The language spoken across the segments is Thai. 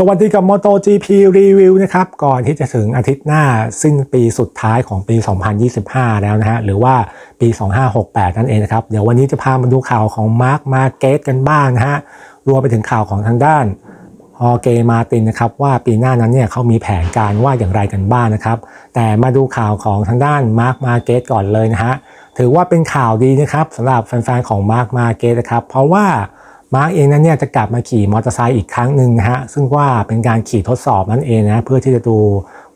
สวัสดีกับ MotoGP Review นะครับ ก่อนที่จะถึงอาทิตย์หน้าสิ้นปีสุดท้ายของปี 2025 แล้วนะฮะ หรือว่าปี 2568 นั่นเองนะครับ เดี๋ยววันนี้จะพามาดูข่าวของมาร์คมาเกตกันบ้างนะฮะ รวมไปถึงข่าวของทางด้านฮอเกมาตินนะครับ ว่าปีหน้านั้นเนี่ยเขามีแผนการว่าอย่างไรกันบ้างนะครับ แต่มาดูข่าวของทางด้านมาร์คมาเกตก่อนเลยนะฮะ ถือว่าเป็นข่าวดีนะครับสำหรับแฟนๆของมาร์คมาเกตนะครับ เพราะว่า มาร์กเองนั้นเนี่ยจะกลับมาขี่มอเตอร์ไซค์อีกครั้งหนึ่งนะฮะซึ่งว่าเป็นการขี่ทดสอบนั่นเองนะเพื่อที่จะดู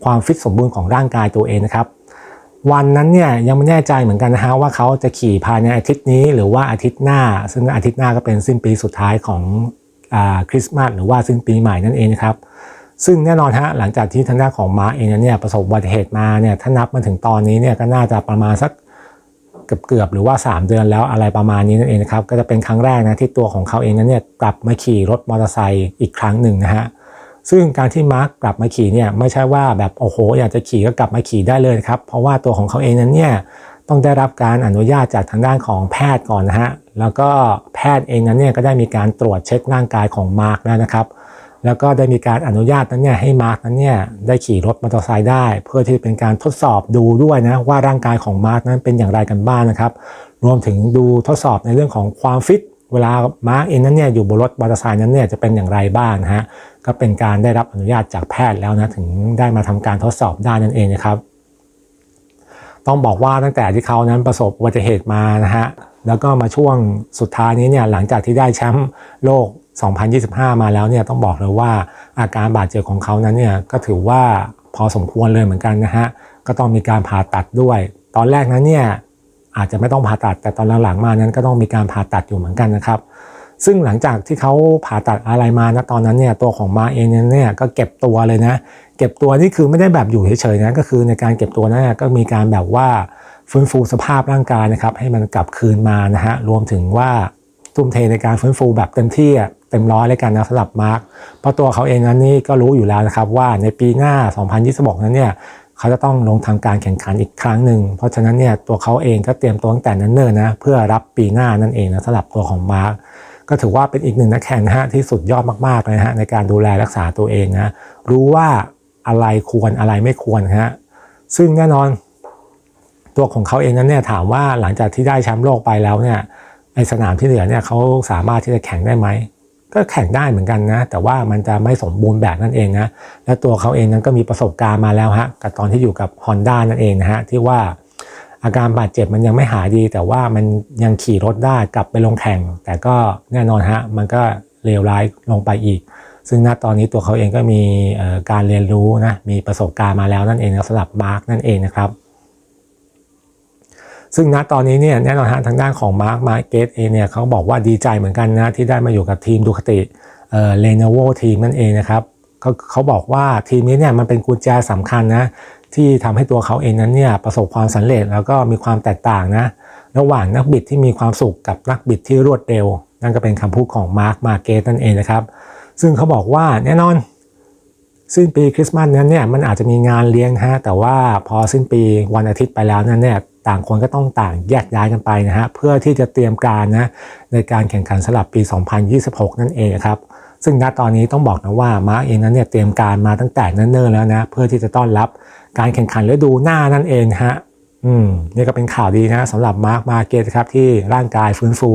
ความฟิตสมบูรณ์ของร่างกายตัวเองนะครับ วันนั้นเนี่ยยังไม่แน่ใจเหมือนกันนะฮะว่าเขาจะขี่ภายในอาทิตย์นี้หรือว่าอาทิตย์หน้า ซึ่งอาทิตย์หน้าก็เป็นสิ้นปีสุดท้ายของคริสต์มาสหรือว่าสิ้นปีใหม่นั่นเองนะครับซึ่งแน่นอนฮะหลังจากที่ทางด้านของมาร์กเองนั้นเนี่ยประสบอุบัติเหตุมาเนี่ยถ้านับมาถึงตอนนี้เนี่ยก็น่าจะประมาณสัก เกือบๆหรือว่า 3 เดือนแล้วอะไรประมาณนี้นั่นเองนะครับก็จะเป็นครั้งแรกนะที่ตัวของเขาเองนั้นเนี่ยกลับมาขี่รถมอเตอร์ไซค์อีกครั้งหนึ่งนะฮะซึ่งการที่มาร์กกลับมาขี่เนี่ยไม่ใช่ว่าแบบโอ้โห อยากจะขี่ก็กลับมาขี่ได้เลยครับ เพราะว่าตัวของเขาเองนั้นเนี่ยต้องได้รับการอนุญาตจากทางด้านของแพทย์ก่อนนะฮะแล้วก็แพทย์เองนั้นเนี่ยก็ได้มีการตรวจเช็คร่างกายของมาร์กแล้วนะครับ แล้วก็ได้มีการอนุญาตนั้นเนี่ยให้มาร์กนั้นเนี่ยได้ขี่รถมอเตอร์ไซค์ได้ เพื่อที่เป็นการทดสอบดูด้วยนะว่าร่างกายของมาร์กนั้นเป็นอย่างไรกันบ้างนะครับ รวมถึงดูทดสอบในเรื่องของความฟิตเวลามาร์กเองนั้นเนี่ยอยู่บนรถมอเตอร์ไซค์นั้นเนี่ยจะเป็นอย่างไรบ้างนะฮะก็เป็นการได้รับอนุญาตจากแพทย์แล้วนะถึงได้มาทำการทดสอบได้นั่นเองนะครับ ต้องบอกว่าตั้งแต่ที่เขานั้นประสบอุบัติเหตุมานะฮะแล้วก็มาช่วงสุดท้ายนี้เนี่ยหลังจากที่ได้แชมป์โลก 2025 มาแล้วเนี่ยต้องบอกเลยว่าอาการบาดเจ็บของเขานั้นเนี่ยก็ถือว่าพอสมควรเลยเหมือนกันนะฮะก็ต้องมีการผ่าตัดด้วย ตอนแรกนั้นเนี่ยอาจจะไม่ต้องผ่าตัดแต่ตอนหลังๆมานั้นก็ต้องมีการผ่าตัดอยู่เหมือนกันนะครับ ซึ่งหลังจากที่เขาผ่าตัดอะไรมานะตอนนั้นเนี่ยตัวของมาเองเนี่ยก็เก็บตัวเลยนะ เก็บตัวนี่คือไม่ได้แบบอยู่เฉยๆนะก็คือในการเก็บตัวนั้นก็มีการแบบว่าฟื้นฟูสภาพร่างกายนะครับให้มันกลับคืนมานะฮะรวมถึงว่าทุ่มเทในการฟื้นฟูแบบเต็มที่ เต็มร้อยเลยกันนะสำหรับมาร์คเพราะตัวเขาเองนั้นนี่ก็รู้อยู่แล้วนะครับว่าในปีหน้า 2026 นั้นเนี่ยเขาจะต้องลงทำการแข่งขันอีกครั้งหนึ่ง เพราะฉะนั้นเนี่ยตัวเขาเองก็เตรียมตัวตั้งแต่นั้นเนิ่นนะเพื่อรับปีหน้านั่นเองนะสำหรับตัวของมาร์คก็ถือว่าเป็นอีกหนึ่งนักแข่งนะฮะที่สุดยอดมากๆเลยฮะในการดูแลรักษาตัวเองนะรู้ว่าอะไรควรอะไรไม่ควรฮะซึ่งแน่นอนตัวของเขาเองนั้นเนี่ยถามว่าหลังจากที่ได้แชมป์โลกไปแล้วเนี่ยในสนามที่เหลือเนี่ยเขาสามารถที่จะแข่งได้ไหม ก็แข่งได้เหมือนกันนะ แต่ว่ามันจะไม่สมบูรณ์แบบนั่นเองนะและตัวเขาเองนั้นก็มีประสบการณ์มาแล้วฮะกับตอนที่อยู่กับ Honda นั่นเองนะฮะที่ว่าอาการบาดเจ็บมันยังไม่หายดี แต่ว่ามันยังขี่รถได้กลับไปลงแข่ง แต่ก็แน่นอนฮะมันก็เลวร้ายลงไปอีก ซึ่งณตอนนี้ตัวเขาเองก็มีการเรียนรู้นะมีประสบการณ์มาแล้วนั่นเองสำหรับมาร์กนั่นเองนะครับ ซึ่งณตอนนี้เนี่ยแน่นอนฮะทางด้านของมาร์คมาเกตเองเนี่ยเขาบอกว่าดีใจเหมือนกันนะที่ได้มาอยู่กับทีมดูคติเอ่อเลโนโวทีมนั่นเองนะครับเขาเขาบอกว่าทีมนี้เนี่ยมันเป็นกุญแจสำคัญนะที่ทำให้ตัวเขาเองนั้นเนี่ยประสบความสำเร็จแล้วก็มีความแตกต่างนะระหว่างนักบิดที่มีความสุขกับนักบิดที่รวดเร็ว นั่นก็เป็นคำพูดของมาร์คมาเกตนั่นเองนะครับซึ่งเขาบอกว่าแน่นอนสิ้นปีคริสต์มาสนั้นเนี่ยมันอาจจะมีงานเลี้ยงฮะแต่ว่าพอสิ้นปีวันอาทิตย์ไปแล้วนั้นเนี่ย ต่างคนก็ต้องต่างแยกย้ายกันไปนะฮะเพื่อที่จะเตรียมการนะในการแข่งขันสลับปี 2026 นั่นเองครับซึ่งณตอนนี้ต้องบอกนะว่ามาร์กเองนั้นเนี่ยเตรียมการมาตั้งแต่เนิ่นๆแล้วนะเพื่อที่จะต้อนรับการแข่งขันฤดูหน้านั่นเองฮะอืมนี่ก็เป็นข่าวดีนะสำหรับมาร์กมาเกตครับที่ร่างกายฟื้นฟู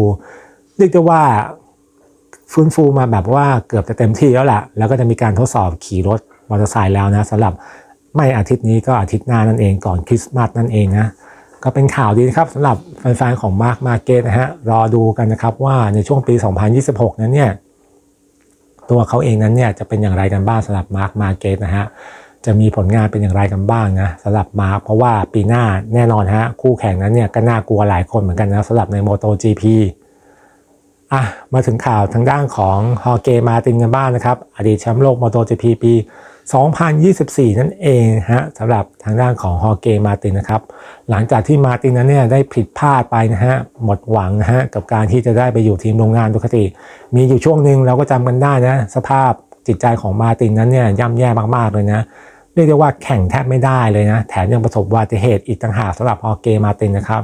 เรียกได้ว่าฟื้นฟูมาแบบว่าเกือบจะเต็มที่แล้วแหละแล้วก็จะมีการทดสอบขี่รถมอเตอร์ไซค์แล้วนะสำหรับไม่อาทิตย์นี้ก็อาทิตย์หน้านั่นเองก่อนคริสต์มาสนั่นเองนะ ก็เป็นข่าวดีนะครับสำหรับแฟนๆของมาร์คมาเก็ตนะฮะรอดูกันนะครับว่าในช่วงปี 2026 นั้นเนี่ยตัวเขาเองนั้นเนี่ยจะเป็นอย่างไรกันบ้างสำหรับมาร์คมาเก็ตนะฮะจะมีผลงานเป็นอย่างไรกันบ้างนะสำหรับมาร์คเพราะว่าปีหน้าแน่นอนฮะคู่แข่งนั้นเนี่ยก็น่ากลัวหลายคนเหมือนกันนะสำหรับใน MotoGP อะมาถึงข่าวทางด้านของฮอเกมาตินกันบ้างนะครับ อดีตแชมป์โลก MotoGP ปี 2024 นั่นเองฮะสำหรับทางด้านของฮอเกมาตินนะครับ หลังจากที่มาตินนั้นเนี่ยได้ผิดพลาดไปนะฮะหมดหวังนะฮะกับการที่จะได้ไปอยู่ทีมโรงงานดุคติ มีอยู่ช่วงหนึ่งเราก็จำกันได้นะ สภาพจิตใจของมาตินนั้นเนี่ยย่ำแย่มากๆเลยนะเรียกได้ว่าแข่งแทบไม่ได้เลยนะแถมยังประสบอุบัติเหตุอีกต่างหากสำหรับฮอเกมาตินนะครับ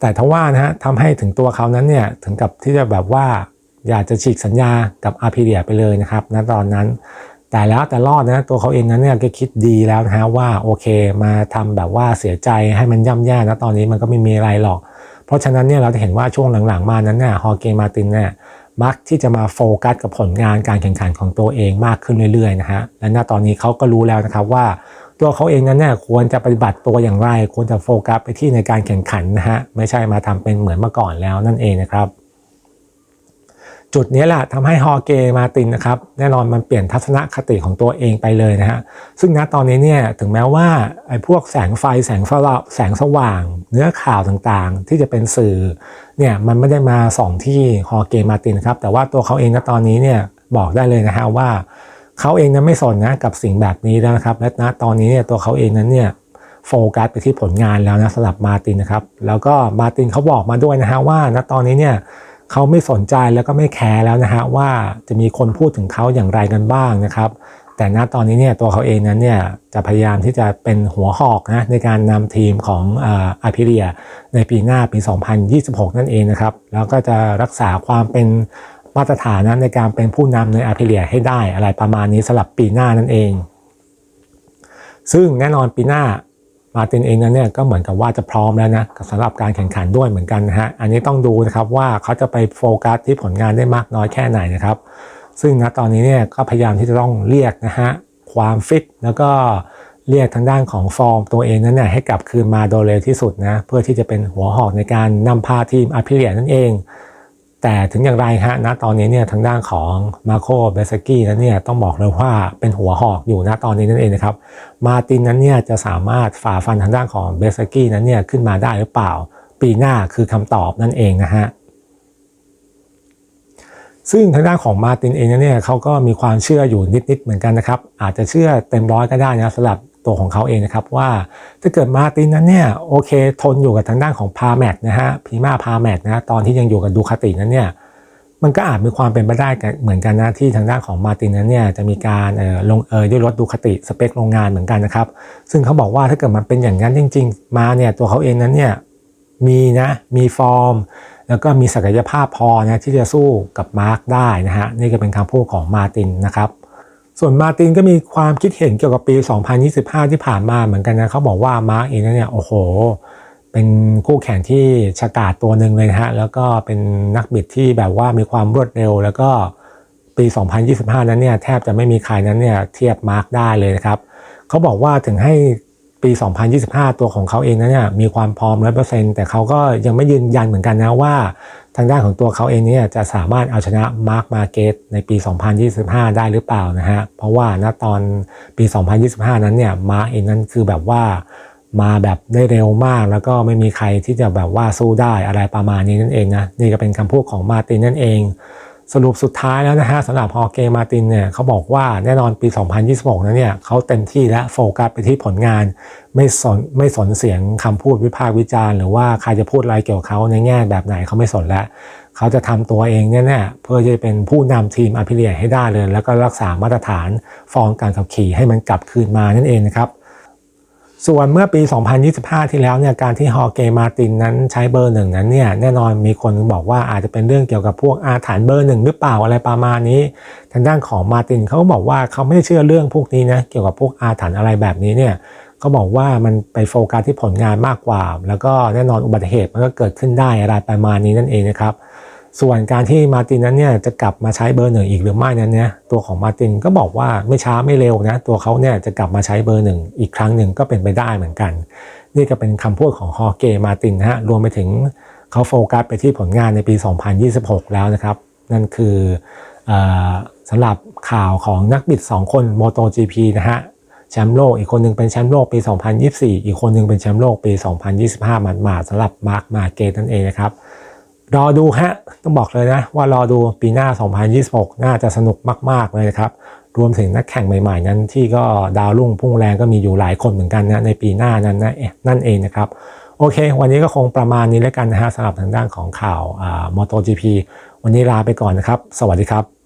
แต่ทว่านะฮะทำให้ถึงตัวเขานั้นเนี่ยถึงกับที่จะแบบว่าอยากจะฉีกสัญญากับอาร์พิเดียไปเลยนะครับณตอนนั้น แต่แล้วแต่รอดนะตัวเขาเองนั้นเนี่ยก็คิดดีแล้วนะฮะว่าโอเคมาทำแบบว่าเสียใจให้มันย่ำแย่นะตอนนี้มันก็ไม่มีอะไรหรอก เพราะฉะนั้นเนี่ยเราจะเห็นว่าช่วงหลังๆ มานั้นเนี่ยฮอเกมาตินเนี่ยมักที่จะมาโฟกัสกับผลงานการแข่งขันของตัวเองมากขึ้นเรื่อยๆนะฮะและณตอนนี้เขาก็รู้แล้วนะครับว่าตัวเขาเองนั้นเนี่ยควรจะปฏิบัติตัวอย่างไร ควรจะโฟกัสไปที่ในการแข่งขันนะฮะไม่ใช่มาทำเป็นเหมือนเมื่อก่อนแล้วนั่นเองนะครับ จุดนี้แหละทำให้ฮอเกมาตินนะครับแน่นอนมันเปลี่ยนทัศนคติของตัวเองไปเลยนะฮะซึ่งณตอนนี้เนี่ยถึงแม้ว่าไอ้พวกแสงไฟแสงฟ้าแสงสว่าง เนื้อข่าวต่างๆ ที่จะเป็นสื่อเนี่ยมันไม่ได้มาส่องที่ฮอเกมาตินครับแต่ว่าตัวเขาเองณตอนนี้เนี่ยบอกได้เลยนะฮะว่าเขาเองนั้นไม่สนนะกับสิ่งแบบนี้แล้วนะครับ และณตอนนี้เนี่ยตัวเขาเองนั้นเนี่ยโฟกัสไปที่ผลงานแล้วนะสำหรับมาตินนะครับแล้วก็มาตินเขาบอกมาด้วยนะฮะว่าณตอนนี้เนี่ย เขาไม่สนใจแล้วก็ไม่แคร์แล้วนะฮะว่าจะมีคนพูดถึงเขาอย่างไรกันบ้างนะครับ แต่ณตอนนี้เนี่ยตัวเขาเองนั้นเนี่ยจะพยายามที่จะเป็นหัวหอกนะในการนำทีมของอาพิเรีย ในปีหน้าปี 2026 นั่นเองนะครับ แล้วก็จะรักษาความเป็นมาตรฐานนะในการเป็นผู้นำในอาพิเรียให้ได้อะไรประมาณนี้สำหรับปีหน้านั่นเอง ซึ่งแน่นอนปีหน้า มาตินเองนั้นเนี่ยก็เหมือนกับว่าจะพร้อมแล้วนะสำหรับการแข่งขันด้วยเหมือนกันนะฮะอันนี้ต้องดูนะครับว่าเขาจะไปโฟกัสที่ผลงานได้มากน้อยแค่ไหนนะครับ ซึ่งณตอนนี้เนี่ยก็พยายามที่จะต้องเรียกนะฮะความฟิตแล้วก็เรียกทางด้านของฟอร์มตัวเองนั้นเนี่ยให้กลับคืนมาโดยเร็วที่สุดนะเพื่อที่จะเป็นหัวหอกในการนำพาทีมอาพิเลียนั่นเอง แต่ถึงอย่างไรฮะณตอนนี้เนี่ยทางด้านของมาโคเบสกี้นั้นเนี่ยต้องบอกเลยว่าเป็นหัวหอกอยู่ณตอนนี้นั่นเองนะครับมาตินนั้นเนี่ยจะสามารถฝ่าฟันทางด้านของเบสกี้นั้นเนี่ยขึ้นมาได้หรือเปล่า ปีหน้าคือคำตอบนั่นเองนะฮะซึ่งทางด้านของมาตินเองเนี่ยเขาก็มีความเชื่ออยู่นิดๆเหมือนกันนะครับ อาจจะเชื่อเต็มร้อยก็ได้นะสำหรับ ตัวของเขาเองนะครับว่าถ้าเกิดมาตินนั้นเนี่ยโอเคทนอยู่กับทางด้านของพาแมทนะฮะพีมาพาแมทนะตอนที่ยังอยู่กับดูคาตินั้นเนี่ยมันก็อาจมีความเป็นไปได้เหมือนกันนะที่ทางด้านของมาตินนั้นเนี่ยจะมีการลงเอยด้วยรถดูคติสเปคโรงงานเหมือนกันนะครับ ซึ่งเขาบอกว่าถ้าเกิดมันเป็นอย่างนั้นจริง ๆ มาเนี่ยตัวเขาเองนั้นเนี่ยมีนะมีฟอร์ม แล้วก็มีศักยภาพพอนะที่จะสู้กับมาร์กได้นะฮะนี่ก็เป็นคำพูดของมาตินนะครับ ส่วนมาตินก็มีความคิดเห็นเกี่ยวกับปี 2025 ที่ผ่านมาเหมือนกันนะเขาบอกว่ามาร์กเองเนี่ยโอ้โห เป็นคู่แข่งที่ฉกาจตัวหนึ่งเลยนะฮะแล้วก็เป็นนักบิดที่แบบว่ามีความรวดเร็ว แล้วก็ปี 2025 นั้นเนี่ยแทบจะไม่มีใครนั้นเนี่ยเทียบมาร์กได้เลยนะครับเขาบอกว่าถึงให้ปี 2025 ตัวของเขาเองนั้นเนี่ยมีความพร้อมร้อยเปอร์เซ็นต์แต่เขาก็ยังไม่ยืนยันเหมือนกันนะว่า ทางด้านของตัวเขาเองเนี่ยจะสามารถเอาชนะมาร์คมาเก็ตในปี 2025 ได้หรือเปล่านะฮะ เพราะว่าณตอนปี 2025 นั้นเนี่ยมาร์คเองนั้นคือแบบว่ามาแบบได้เร็วมากแล้วก็ไม่มีใครที่จะแบบว่าสู้ได้อะไรประมาณนี้นั่นเองนะนี่ก็เป็นคำพูดของมาตินนั่นเอง สรุปสุดท้ายแล้วนะฮะสำหรับฮอเกมาตินเนี่ยเขาบอกว่าแน่นอนปี 2026นั้นเนี่ยเขาเต็มที่และโฟกัสไปที่ผลงาน ไม่สนไม่สนเสียงคำพูดวิพากษ์วิจารณ์หรือว่าใครจะพูดอะไรเกี่ยวกับเขาในแง่แบบไหนเขาไม่สนแล้ว เขาจะทำตัวเองเนี่ยน่เพื่อจะเป็นผู้นำทีมอภิเลียให้ได้เลย แล้วก็รักษามาตรฐานฟอร์มการขับขี่ให้มันกลับคืนมานั่นเองนะครับ ส่วนเมื่อปี 2025 ที่แล้วเนี่ยการที่ฮอเกมาตินนั้นใช้เบอร์หนึ่งนั้นเนี่ยแน่นอนมีคนบอกว่าอาจจะเป็นเรื่องเกี่ยวกับพวกอาถรรพ์เบอร์หนึ่งหรือเปล่าอะไรประมาณนี้ ทางด้านของมาตินเขาบอกว่าเขาไม่ได้เชื่อเรื่องพวกนี้นะเกี่ยวกับพวกอาถรรพ์อะไรแบบนี้เนี่ยเขาบอกว่ามันไปโฟกัสที่ผลงานมากกว่า แล้วก็แน่นอนอุบัติเหตุมันก็เกิดขึ้นได้อะไรประมาณนี้นั่นเองนะครับ ส่วนการที่มาตินนั้นเนี่ยจะกลับมาใช้เบอร์หนึ่งอีกหรือไม่นั้นเนี่ยตัวของมาตินก็บอกว่าไม่ช้าไม่เร็วนะตัวเขาเนี่ยจะกลับมาใช้เบอร์หนึ่งอีกครั้งหนึ่งก็เป็นไปได้เหมือนกัน นี่ก็เป็นคำพูดของฮอเกมาตินนะฮะรวมไปถึงเขาโฟกัสไปที่ผลงานในปี 2026 แล้วนะครับ นั่นคืออสำหรับข่าวของนักบิด 2 คน MotoGP นะฮะแชมป์โลกอีกคนหนึ่งเป็นแชมป์โลกปี 2024 อีกคนหนึ่งเป็นแชมป์โลกปี 2025หมาดๆสำหรับมาร์คมาเกตนั่นเองนะครับ รอดูฮะ ต้องบอกเลยนะ ว่ารอดูปีหน้า 2026 น่าจะสนุกมาก ๆ เลยนะครับ รวมถึงนักแข่งใหม่ ๆ นั้นที่ก็ดาวรุ่งพุ่งแรงก็มีอยู่หลายคนเหมือนกันนะ ในปีหน้านั้นนะนั่นเองนะครับ โอเค วันนี้ก็คงประมาณนี้แล้วกันนะฮะสำหรับทางด้านของข่าวมอเตอร์จีพีวันนี้ลาไปก่อนนะครับ สวัสดีครับ